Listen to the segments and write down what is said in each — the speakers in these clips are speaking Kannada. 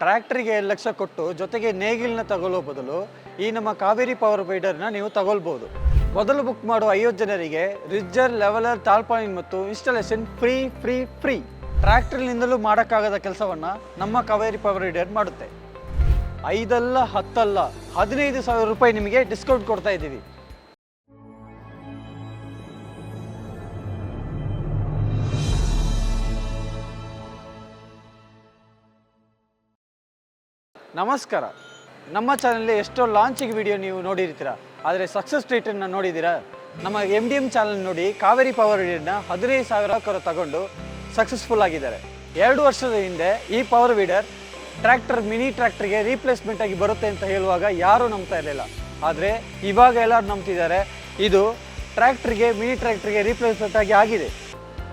ಟ್ರ್ಯಾಕ್ಟರ್ಗೆ ಎರಡು ಲಕ್ಷ ಕೊಟ್ಟು ಜೊತೆಗೆ ನೇಗಿಲನ್ನ ತಗೊಳ್ಳೋ ಬದಲು ಈ ನಮ್ಮ ಕಾವೇರಿ ಪವರ್ ಬೈಡರ್ನ ನೀವು ತಗೊಳ್ಬೋದು. ಮೊದಲು ಬುಕ್ ಮಾಡುವ ಐವತ್ತು ಜನರಿಗೆ ರಿಜ್ಜರ್, ಲೆವೆಲರ್ ತಾಲ್ಪಾಯಿನ್ ಮತ್ತು ಇನ್ಸ್ಟಾಲೇಷನ್ ಫ್ರೀ ಫ್ರೀ ಫ್ರೀ ಟ್ರ್ಯಾಕ್ಟರ್ನಿಂದಲೂ ಮಾಡೋಕ್ಕಾಗದ ಕೆಲಸವನ್ನು ನಮ್ಮ ಕಾವೇರಿ ಪವರ್ ಬೈಡರ್ ಮಾಡುತ್ತೆ. ಐದಲ್ಲ, ಹತ್ತಲ್ಲ, ಹದಿನೈದು ಸಾವಿರ ರೂಪಾಯಿ ನಿಮಗೆ ಡಿಸ್ಕೌಂಟ್ ಕೊಡ್ತಾ ಇದ್ದೀವಿ. ನಮಸ್ಕಾರ. ನಮ್ಮ ಚಾನಲ್ಲಿ ಎಷ್ಟೋ ಲಾಂಚಿಂಗ್ ವಿಡಿಯೋ ನೀವು ನೋಡಿರ್ತೀರ. ಆದರೆ ಸಕ್ಸಸ್ ರೇಟನ್ನು ನೋಡಿದ್ದೀರಾ? ನಮ್ಮ ಎಂ ಡಿ ಎಂ ಚಾನಲ್ ನೋಡಿ ಕಾವೇರಿ ಪವರ್ ವೀಡರ್ನ ಹದಿನೈದು ಸಾವಿರ ಕರ ತಗೊಂಡು ಸಕ್ಸಸ್ಫುಲ್ ಆಗಿದ್ದಾರೆ. ಎರಡು ವರ್ಷದ ಹಿಂದೆ ಈ ಪವರ್ ವೀಡರ್ ಟ್ರ್ಯಾಕ್ಟರ್ ಮಿನಿ ಟ್ರ್ಯಾಕ್ಟರ್ಗೆ ರೀಪ್ಲೇಸ್ಮೆಂಟ್ ಆಗಿ ಬರುತ್ತೆ ಅಂತ ಹೇಳುವಾಗ ಯಾರೂ ನಂಬ್ತಾ ಇರಲಿಲ್ಲ. ಆದರೆ ಇವಾಗ ಎಲ್ಲರೂ ನಂಬ್ತಿದ್ದಾರೆ. ಇದು ಟ್ರ್ಯಾಕ್ಟರ್ಗೆ ಮಿನಿ ಟ್ರ್ಯಾಕ್ಟರ್ಗೆ ರೀಪ್ಲೇಸ್ಮೆಂಟ್ ಆಗಿ ಆಗಿದೆ.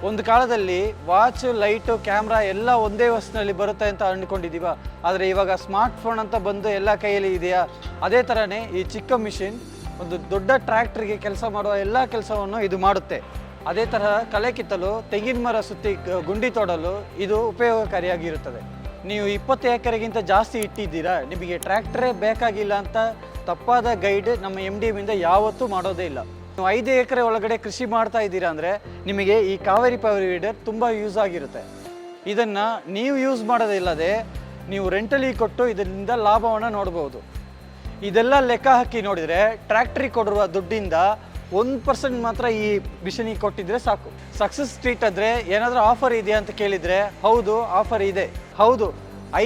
ಒಂದು ಕಾಲದಲ್ಲಿ ವಾಚ್, ಲೈಟು, ಕ್ಯಾಮ್ರಾ ಎಲ್ಲ ಒಂದೇ ವಸ್ತುನಲ್ಲಿ ಬರುತ್ತೆ ಅಂತ ಅಂದ್ಕೊಂಡಿದ್ದೀವ ಆದರೆ ಇವಾಗ ಸ್ಮಾರ್ಟ್ ಫೋನ್ ಅಂತ ಬಂದು ಎಲ್ಲ ಕೈಯಲ್ಲಿ ಇದೆಯಾ? ಅದೇ ಥರನೇ ಈ ಚಿಕ್ಕ ಮಿಷಿನ್ ಒಂದು ದೊಡ್ಡ ಟ್ರ್ಯಾಕ್ಟ್ರಿಗೆ ಕೆಲಸ ಮಾಡುವ ಎಲ್ಲ ಕೆಲಸವನ್ನು ಇದು ಮಾಡುತ್ತೆ. ಅದೇ ತರಹ ಕಲೆ ಕಿತ್ತಲು, ತೆಂಗಿನ ಮರ ಸುತ್ತಿ ಗುಂಡಿ ತೋಡಲು ಇದು ಉಪಯೋಗಕಾರಿಯಾಗಿರುತ್ತದೆ. ನೀವು ಇಪ್ಪತ್ತು ಎಕರೆಗಿಂತ ಜಾಸ್ತಿ ಇಟ್ಟಿದ್ದೀರಾ? ನಿಮಗೆ ಟ್ರ್ಯಾಕ್ಟ್ರೇ ಬೇಕಾಗಿಲ್ಲ ಅಂತ ತಪ್ಪಾದ ಗೈಡ್ ನಮ್ಮ ಎಂ ಡಿ ಯಾವತ್ತೂ ಮಾಡೋದೇ ಇಲ್ಲ. ನೀವು ಐದು ಎಕರೆ ಒಳಗಡೆ ಕೃಷಿ ಮಾಡ್ತಾ ಇದ್ದೀರಾ ಅಂದರೆ ನಿಮಗೆ ಈ ಕಾವೇರಿ ಪವರ್ ವೀಡರ್ ತುಂಬ ಯೂಸ್ ಆಗಿರುತ್ತೆ. ಇದನ್ನು ನೀವು ಯೂಸ್ ಮಾಡೋದಿಲ್ಲದೆ ನೀವು ರೆಂಟಲಿ ಕೊಟ್ಟು ಇದರಿಂದ ಲಾಭವನ್ನು ನೋಡ್ಬೋದು. ಇದೆಲ್ಲ ಲೆಕ್ಕ ಹಾಕಿ ನೋಡಿದರೆ ಟ್ರ್ಯಾಕ್ಟ್ರಿಗೆ ಕೊಡುವ ದುಡ್ಡಿಂದ ಒಂದು ಪರ್ಸೆಂಟ್ ಮಾತ್ರ ಈ ಮಿಷನಿಗೆ ಕೊಟ್ಟಿದ್ರೆ ಸಾಕು. ಸಕ್ಸಸ್ ಸ್ಟ್ರೀಟ್ ಆದರೆ ಏನಾದರೂ ಆಫರ್ ಇದೆಯಾ ಅಂತ ಕೇಳಿದರೆ, ಹೌದು ಆಫರ್ ಇದೆ. ಹೌದು,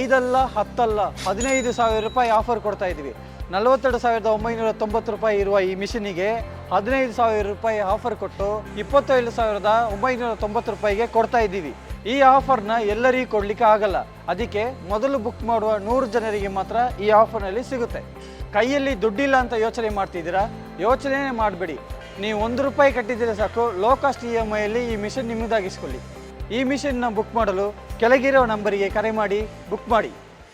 ಐದಲ್ಲ, ಹತ್ತಲ್ಲ, ಹದಿನೈದು ಸಾವಿರ ರೂಪಾಯಿ ಆಫರ್ ಕೊಡ್ತಾ ಇದ್ದೀವಿ. ನಲವತ್ತೆರಡು ಸಾವಿರದ ಒಂಬೈನೂರ ತೊಂಬತ್ತು ರೂಪಾಯಿ ಇರುವ ಈ ಮಿಷಿನಿಗೆ ಹದಿನೈದು ಸಾವಿರ ರೂಪಾಯಿ ಆಫರ್ ಕೊಟ್ಟು ಇಪ್ಪತ್ತೈದು ಸಾವಿರದ ಒಂಬೈನೂರ ತೊಂಬತ್ತು ರೂಪಾಯಿಗೆ ಕೊಡ್ತಾ ಇದ್ದೀವಿ. ಈ ಆಫರ್ನ ಎಲ್ಲರಿಗೂ ಕೊಡಲಿಕ್ಕೆ ಆಗಲ್ಲ. ಅದಕ್ಕೆ ಮೊದಲು ಬುಕ್ ಮಾಡುವ ನೂರು ಜನರಿಗೆ ಮಾತ್ರ ಈ ಆಫರ್ನಲ್ಲಿ ಸಿಗುತ್ತೆ. ಕೈಯಲ್ಲಿ ದುಡ್ಡಿಲ್ಲ ಅಂತ ಯೋಚನೆ ಮಾಡ್ತಿದ್ದೀರಾ? ಯೋಚನೆ ಮಾಡಬೇಡಿ. ನೀವು ಒಂದು ರೂಪಾಯಿ ಕಟ್ಟಿದ್ದೀರಾ ಸಾಕು ಲೋ ಕಾಸ್ಟ್ ಇ ಎಂ ಐಯಲ್ಲಿ ಈ ಮಿಷನ್ ನಿಮ್ಮದಾಗಿಸ್ಕೊಳ್ಳಿ. ಈ ಮಿಷನ್ನ ಬುಕ್ ಮಾಡಲು ಕೆಳಗಿರೋ ನಂಬರಿಗೆ ಕರೆ ಮಾಡಿ, ಬುಕ್ ಮಾಡಿ.